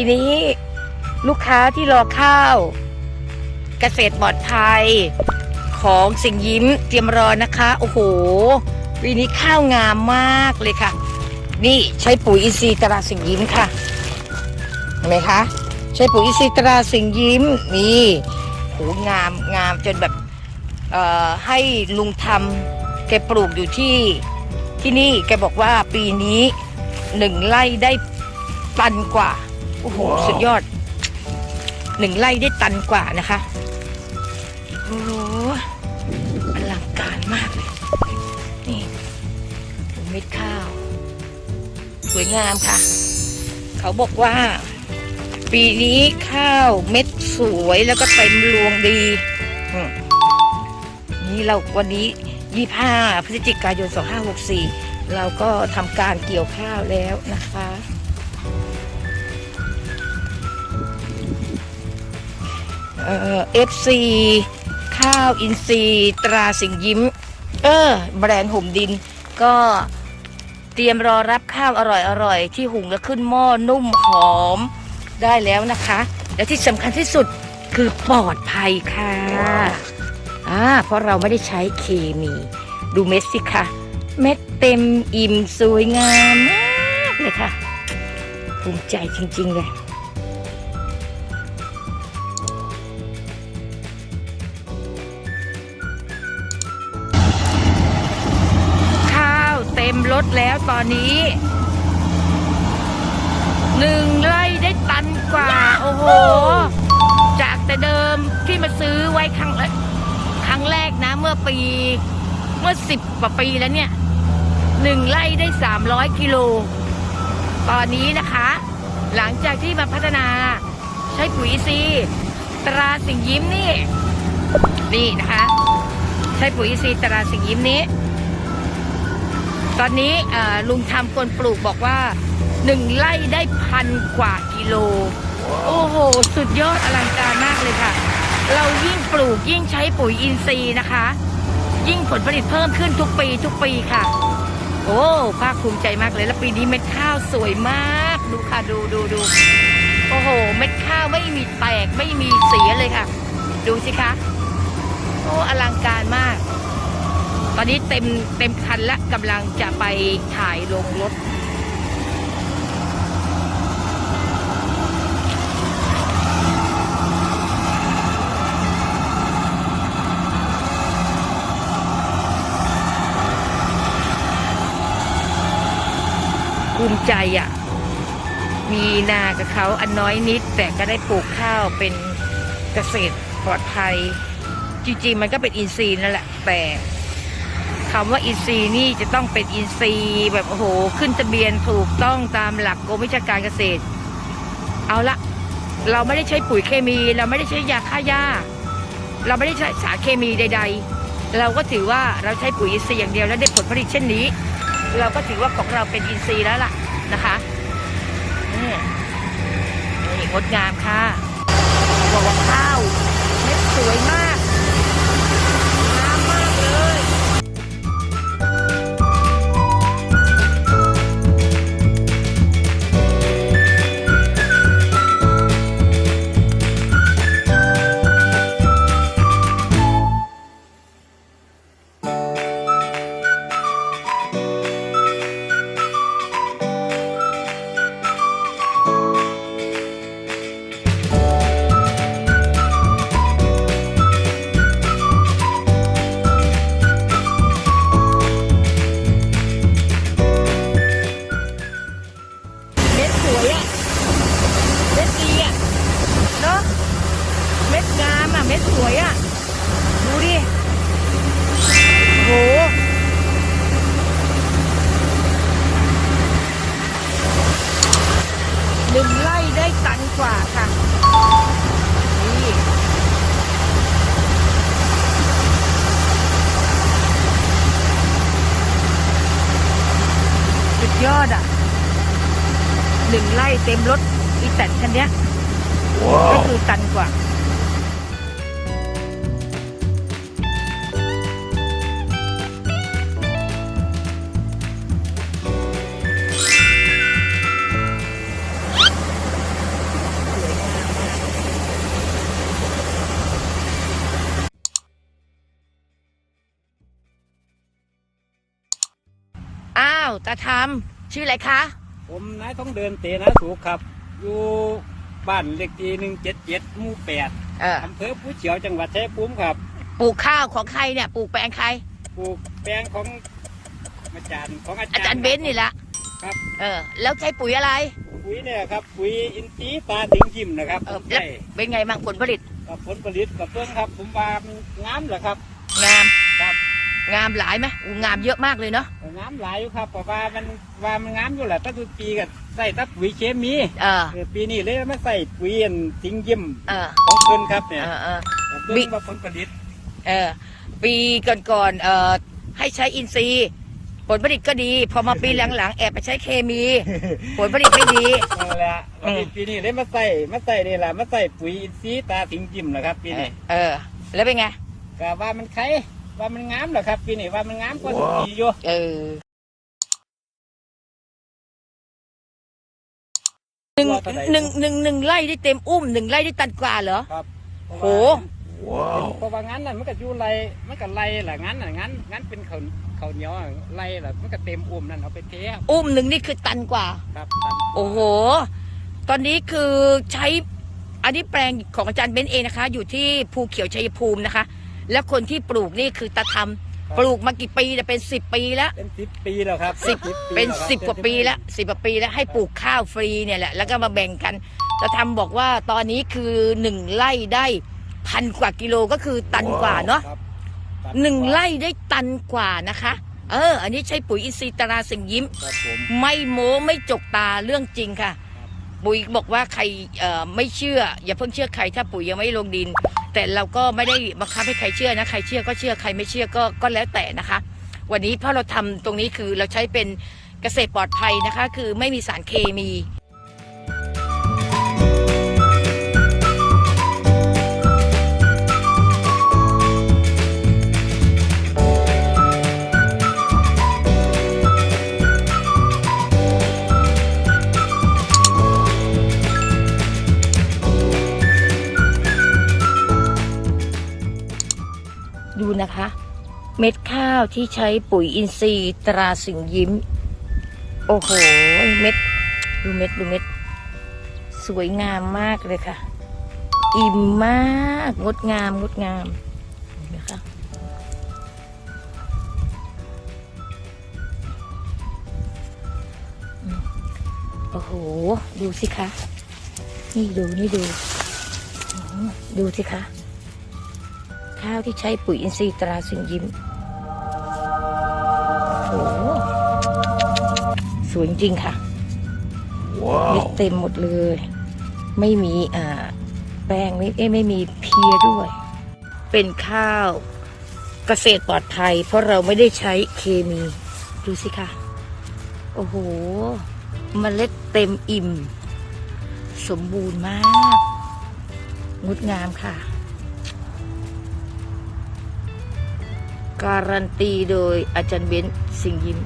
ปีนี้ลูกค้าที่รอข้าว เกษตรปลอดภัย ของสิงยิ้มเตรียมรอนะคะ โอ้โห ปีนี้ข้าวงามมากเลยค่ะ นี่ใช้ปุ๋ยอินทรีย์ตราสิงยิ้มค่ะเห็นไหมคะ ใช้ปุ๋ยอินทรีย์ตราสิงยิ้มนี่โหงามงามจนแบบให้ลุงทำแกปลูกอยู่ที่ที่นี่แกบอกว่าปีนี้หนึ่งไร่ได้ตันกว่า โอ้โห สุดยอด หนึ่งไร่ได้ตันกว่านะคะ โอ้โหอลังการมากเลย นี่ดูเม็ดข้าว สวยงามค่ะ เขาบอกว่า ปีนี้ข้าวเม็ดสวยแล้วก็เต็มรวงดีอืมนี่เราวันนี้25พฤศจิกายน 2564 เราก็ทำการเกี่ยวข้าวแล้วนะคะ เอ่อ FC ข้าวอินทรีย์ตราสิงยิ้ม เออ แบรนด์ห่มดิน ก็เตรียมรอรับข้าวอร่อยๆที่หุงแล้วขึ้นหม้อนุ่มหอมได้แล้วนะคะ และที่สำคัญที่สุดคือปลอดภัยค่ะอ่าเพราะเราไม่ได้ใช้เคมี ดูเม็ดสิคะเม็ดเต็มอิ่มสวยงามมากเลยค่ะภูมิใจจริง ๆ เลย เต็มรถแล้วตอนนี้หนึ่งไร่ได้ตันกว่า โอ้โห จากแต่เดิมที่มาซื้อไว้ครั้งแรกครั้งแรกนะ เมื่อปีเมื่อสิบกว่าปีแล้วเนี่ยหนึ่งไร่ได้สามร้อยกิโล ตอนนี้นะคะ หลังจากที่มาพัฒนาใช้ปุ๋ยอินทรีย์ตราสิงห์ยิ้มนี่ นี่นะคะ ใช้ปุ๋ยอินทรีย์ตราสิงห์ยิ้มนี้ ตอนนี้ลุงทำคนปลูกบอกว่าหนึ่งไร่ได้พันกว่ากิโล โอ้โห สุดยอดอลังการมากเลยค่ะ เรายิ่งปลูกยิ่งใช้ปุ๋ยอินทรีย์นะคะ ยิ่งผลผลิตเพิ่มขึ้นทุกปีทุกปีค่ะ โอ้ภาคภูมิใจมากเลยแล้วปีนี้เม็ดข้าวสวยมาก ดูค่ะดูดูดูโอ้โห เม็ดข้าวไม่มีแตกไม่มีเสียเลยค่ะ ดูสิคะ โอ้อลังการมาก ตอนนี้เต็มเต็มคันและกำลังจะไปถ่ายลงรถภูมิใจอะ มีนากับเขาอันน้อยนิด แต่ก็ได้ปลูกข้าวเป็นเกษตรปลอดภัย จริงๆ มันก็เป็นอินทรีย์นั่นแหละแต่ คำว่าอินทรีย์นี่จะต้องเป็นอินทรีย์แบบโอ้โหขึ้นทะเบียนถูกต้องตามหลักกรมวิชาการเกษตร เอาละเราไม่ได้ใช้ปุ๋ยเคมี เราไม่ได้ใช้ยาฆ่าหญ้า เราไม่ได้ใช้สารเคมีใด ๆ เราก็ถือว่าเราใช้ปุ๋ยอินทรีย์อย่างเดียวแล้วได้ผลผลิตเช่นนี้ เราก็ถือว่าของเราเป็นอินทรีย์แล้วล่ะนะคะนี่นี่งดงามค่ะบอกว่าข้าว กว่าค่ะ นี่สุดยอดอะหนึ่งไร่เต็มรถอีแตนคันเนี้ย ก็คือตันกว่า ตาทำชื่ออะไรคะ ผมนายต้องเดินเตนะสูครับ อยู่บ้านเลขที่หนึ่งเจ็ดเจ็ดหมู่แปดเอออำเภอผู้เฉียวจังหวัดชัยภูมิครับ ปลูกข้าวของใครเนี่ยปลูกแปลงใคร ปลูกแปลงของอาจารย์ของอาจารย์อาจารย์เบนซ์นี่แหละครับ เออ แล้วใช้ปุ๋ยอะไรปุ๋ยเนี่ยครับปุ๋ยอินทรีย์ตาถึงยิ้มนะครับเอผอมแล้วใช่เป็นไงบ้างผลผลิตกับผลผลิตกับเพื่อนครับ ผมว่ามันงามเหรอครับงามครับ งามหลายไหมอู้งามเยอะมากเลยเนาะงามหลายอยู่ครับเพราะว่ามันว่ามันงามอยู่แหละตั้งแต่ปีกันใส่แตัปุ๋ยเคมีเออ เออปีนี้เลยมาใส่ปุ๋ยอันทิ้งยิ้มเออ ของเพื่อนครับเอเนี่ยอเออเพื่บิ๊อนว่าผลผลิตเออ ปีก่อนๆเอ่อให้ใช้อินทรีย์ ผลผลิตก็ดี พอมาปีหลังๆ แอบไปใช้เคมี ผลผลิตไม่ดี นั่นแหละอืมปีนี้เลยมาใส่มาใส่นี่แหละมาใส่ปุ๋ยอินทรีย์ตาทิ้งยิ้มนะครับปีนี้เออ แล้วเป็นไง ก็ว่ามันไข่ ว่ามันงามเหรอครับปีนี้ว่ามันงามกว่าทุกปีอยู่เออหนึ่งว่าเท่าใดหนึ่งหนึ่งหนึ่งไร่ได้เต็มอุ้มหนึ่งไร่ได้ตันกว่าเหรอครับโหเพราะว่างั้นน่ะมันก็อยู่ไรมันก็ไรแหละงั้นน่ะงั้นงั้นเป็นข้าวข้าวเหนียวอะไรแหละมันก็เต็มอุ่มนั่นเอาไปเทครับอุ้มหนึ่งนี่คือตันกว่าครับตันโอ้โห ตอนนี้คือใช้อันนี้แปลงของอาจารย์เบนซ์เองนะคะ อยู่ที่ภูเขียวชัยภูมินะคะ แล้วคนที่ปลูกนี่คือตาทำปลูกมากี่ปีเนี่ยเป็นสิบปีแล้ว เป็นสิบปีแล้วครับสิบปีเป็นแล้วครับสิบกว่าปีแล้วสิบกว่าปีแล้วให้ปลูกข้าวฟรีเนี่ยแหละแล้วก็มาแบ่งกันตาทำบอกว่าตอนนี้คือหนึ่งไร่ได้พันกว่ากิโลก็คือตันกว่าเนาะครับหนึ่งไร่ได้ตันกว่านะคะ เออ อันนี้ใช้ปุ๋ยอินทรีย์ตราสิงยิ้มครับผมไม่โม้ไม่จกตาเรื่องจริงค่ะ ปุ๋ยบอกว่าใครเอ่อไม่เชื่อ อย่าเพิ่งเชื่อใครถ้าปุ๋ยยังไม่ลงดิน แต่เราก็ไม่ได้บังคับให้ใครเชื่อนะ ใครเชื่อก็เชื่อใครไม่เชื่อก็ก็แล้วแต่นะคะ วันนี้เพราะเราทำตรงนี้คือเราใช้เป็นเกษตรปลอดภัยนะคะ คือไม่มีสารเคมีาวที่ใช้ปุ๋ยอินทรีย์ตราสิงยิ้ม โอ้โห เม็ด ดูเม็ดดูเม็ด สวยงามมากเลยค่ะ อิ่มมาก งดงาม งดงามเห็นะคะโอ้โห ดูสิคะ นี่ดู นี่ดู ดูสิคะข้าวที่ใช้ปุ๋ยอินทรีย์ตราสิงยิ้ม โอ้โหสวยจริงๆค่ะเม็ดเต็มหมดเลย ไม่มีอ่าแป้งไม่เอ้ยไม่มีเพลียด้วย เป็นข้าวเกษตรปลอดภัย เพราะเราไม่ได้ใช้เคมี ดูสิค่ะ โอ้โหมเมล็ดเต็มอิ่ม สมบูรณ์มาก งดงามค่ะ การันตีโดยอาจารย์เบนซ์สิงห์ยิ้ม